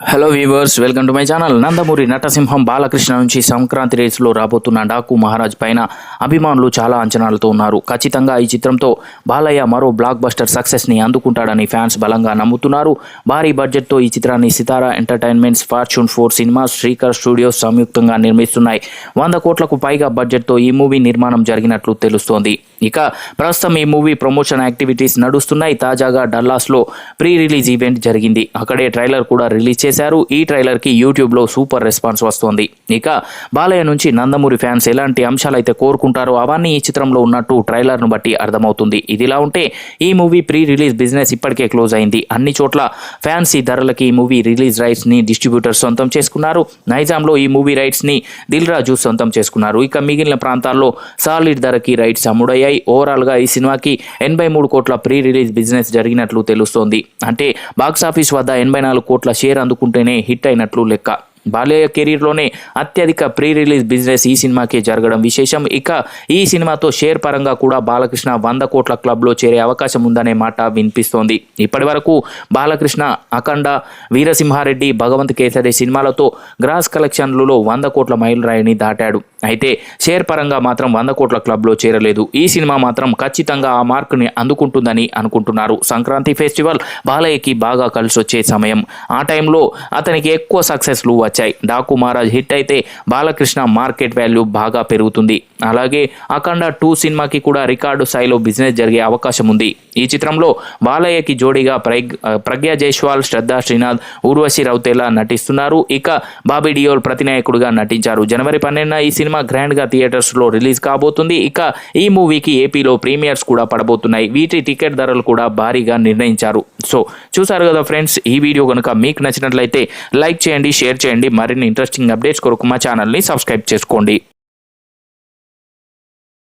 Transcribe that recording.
Hello viewers welcome to my channel Nandamuri నటసింహం Balakrishna నుంచి సంక్రాంతి రేసులో రాబోతున్న డాకు మహారాజ్ పైన అభిమానులు చాలా అంచనాలతో ఉన్నారు. ఖచ్చితంగా ఈ చిత్రంతో బాలయ్య మరో బ్లాక్ బస్టర్ సక్సెస్ని అందుకుంటాడని ఫ్యాన్స్ బలంగా నమ్ముతున్నారు. భారీ బడ్జెట్తో ఈ చిత్రాన్ని Sithara entertainments fortune four cinemas Srikar studios సంయుక్తంగా నిర్మిస్తున్నాయి. వంద కోట్లకు పైగా బడ్జెట్తో ఈ మూవీ నిర్మాణం జరిగినట్లు తెలుస్తోంది. ఇక ప్రస్తుతం ఈ మూవీ ప్రమోషన్ యాక్టివిటీస్ నడుస్తున్నాయి. తాజాగా డల్లాస్లో ప్రీ రిలీజ్ ఈవెంట్ జరిగింది. అక్కడే ట్రైలర్ కూడా రిలీజ్ చేశారు. ఈ ట్రైలర్కి యూట్యూబ్లో సూపర్ రెస్పాన్స్ వస్తోంది. ఇక బాలయ్య నుంచి నందమూరి ఫ్యాన్స్ ఎలాంటి అంశాలు అయితే కోరుకుంటారో అవన్నీ ఈ చిత్రంలో ఉన్నట్టు ట్రైలర్ను బట్టి అర్థమవుతుంది. ఇదిలా ఉంటే ఈ మూవీ ప్రీ రిలీజ్ బిజినెస్ ఇప్పటికే క్లోజ్ అయింది. అన్ని చోట్ల ఫ్యాన్సీ ధరలకి ఈ మూవీ రిలీజ్ రైట్స్ని డిస్ట్రిబ్యూటర్స్ సొంతం చేసుకున్నారు. నైజాంలో ఈ మూవీ రైట్స్ని దిల్ రాజు సొంతం చేసుకున్నారు. ఇక మిగిలిన ప్రాంతాల్లో సాలిడ్ ధరకి రైట్స్ అమ్ముడయ్యాయి. ఓవరాల్గా ఈ సినిమాకి ఎనభై మూడు కోట్ల ప్రీ రిలీజ్ బిజినెస్ జరిగినట్లు తెలుస్తోంది. అంటే బాక్సాఫీస్ వద్ద ఎనభై నాలుగు కోట్ల షేర్ అందుకుంటేనే హిట్ అయినట్లు లెక్క. బాలయ్య కెరీర్లోనే అత్యధిక ప్రీ రిలీజ్ బిజినెస్ ఈ సినిమాకే జరగడం విశేషం. ఇక ఈ సినిమాతో షేర్ పరంగా కూడా బాలకృష్ణ వంద కోట్ల క్లబ్లో చేరే అవకాశం ఉందనే మాట వినిపిస్తోంది. ఇప్పటి వరకు బాలకృష్ణ అఖండ వీరసింహారెడ్డి భగవంత్ కేసరి సినిమాలతో గ్రాస్ కలెక్షన్లలో వంద కోట్ల మైలురాయిని దాటాడు. అయితే షేర్ పరంగా మాత్రం వంద కోట్ల క్లబ్లో చేరలేదు. ఈ సినిమా మాత్రం ఖచ్చితంగా ఆ మార్కుని అందుకుంటుందని అనుకుంటున్నారు. సంక్రాంతి ఫెస్టివల్ బాలయ్యకి బాగా కలిసి వచ్చే సమయం. ఆ టైంలో అతనికి ఎక్కువ సక్సెస్లు వచ్చాయి. డాకు మహారాజ్ హిట్ అయితే బాలకృష్ణ మార్కెట్ వాల్యూ బాగా పెరుగుతుంది. అలాగే అఖండ టూ సినిమాకి కూడా రికార్డు స్థాయిలో బిజినెస్ జరిగే అవకాశం ఉంది. ఈ చిత్రంలో బాలయ్యకి జోడీగా ప్రగ్ ప్రజ్ఞా జైస్వాల్ శ్రద్ధా శ్రీనాథ్ ఊర్వశి రౌతేలా నటిస్తున్నారు. ఇక బాబీ డియోల్ ప్రతినాయకుడిగా నటించారు. జనవరి పన్నెండున ఈ సినిమా సినిమా గ్రాండ్గా థియేటర్స్లో రిలీజ్ కాబోతుంది. ఇక ఈ మూవీకి ఏపీలో ప్రీమియర్స్ కూడా పడబోతున్నాయి. వీటి టికెట్ ధరలు కూడా భారీగా నిర్ణయించారు. సో చూసారు కదా ఫ్రెండ్స్ ఈ వీడియో కనుక మీకు నచ్చినట్లయితే లైక్ చేయండి షేర్ చేయండి. మరిన్ని ఇంట్రెస్టింగ్ అప్డేట్స్ కొరకు మా ఛానల్ని సబ్స్క్రైబ్ చేసుకోండి.